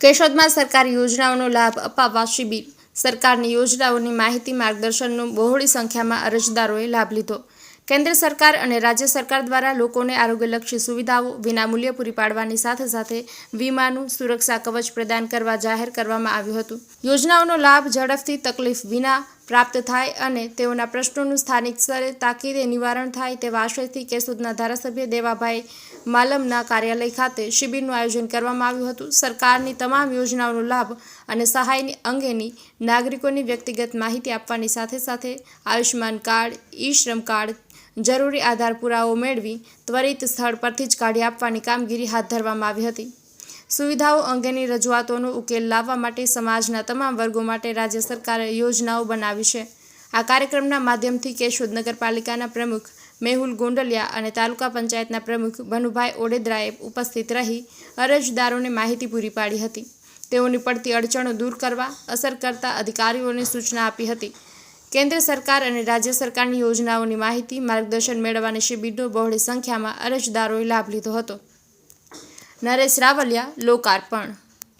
કેશોદમાં સરકારી યોજનાઓનો લાભ અપાવવા શિબિર. સરકારની યોજનાઓની માહિતી માર્ગદર્શનનો બહોળી સંખ્યામાં અરજદારોએ લાભ લીધો. કેન્દ્ર સરકાર અને રાજ્ય સરકાર દ્વારા લોકોને આરોગ્યલક્ષી સુવિધાઓ, વિનામૂલ્યે પૂરી પાડવાની સાથે સાથે વીમાનું સુરક્ષા કવચ પ્રદાન કરવા જાહેર કરવામાં આવ્યું હતું. યોજનાઓનો લાભ ઝડપથી તકલીફ વિના પ્રાપ્ત થાય અને તેઓના પ્રશ્નોનું સ્થાનિક સ્તરે તાકીદે નિવારણ થાય તેવા આશયથી કેસુદના ધારાસભ્ય દેવાભાઈ માલમના કાર્યાલય ખાતે શિબિરનું આયોજન કરવામાં આવ્યું હતું. સરકારની તમામ યોજનાઓનો લાભ અને સહાયની અંગેની નાગરિકોની વ્યક્તિગત માહિતી આપવાની સાથે સાથે આયુષ્યમાન કાર્ડ ઈ શ્રમ કાર્ડ, જરૂરી આધાર પુરાવો મેળવી, ત્વરિત સ્થળ પરથી જ કાઢી આપવાની કામગીરી હાથ ધરવામાં આવી હતી. સુવિધાઓ અંગેની રજૂઆતોનો ઉકેલ લાવવા માટે સમાજના તમામ વર્ગો માટે રાજ્ય સરકારે યોજનાઓ બનાવી છે. આ કાર્યક્રમના માધ્યમથી કેશોદ નગરપાલિકાના પ્રમુખ મેહુલ ગોંડલિયા અને તાલુકા પંચાયતના પ્રમુખ ભનુભાઈ ઓડેદરાએ ઉપસ્થિત રહી અરજદારોને માહિતી પૂરી પાડી હતી. તેઓની પડતી અડચણો દૂર કરવા, અસર કરતા અધિકારીઓને સૂચના આપી હતી. કેન્દ્ર સરકાર અને રાજ્ય સરકારની યોજનાઓની માહિતી, માર્ગદર્શન મેળવવાની શિબિરનો બહોળી સંખ્યામાં અરજદારોએ લાભ લીધો હતો. નરેશ રાવલિયા લોકાર્પણ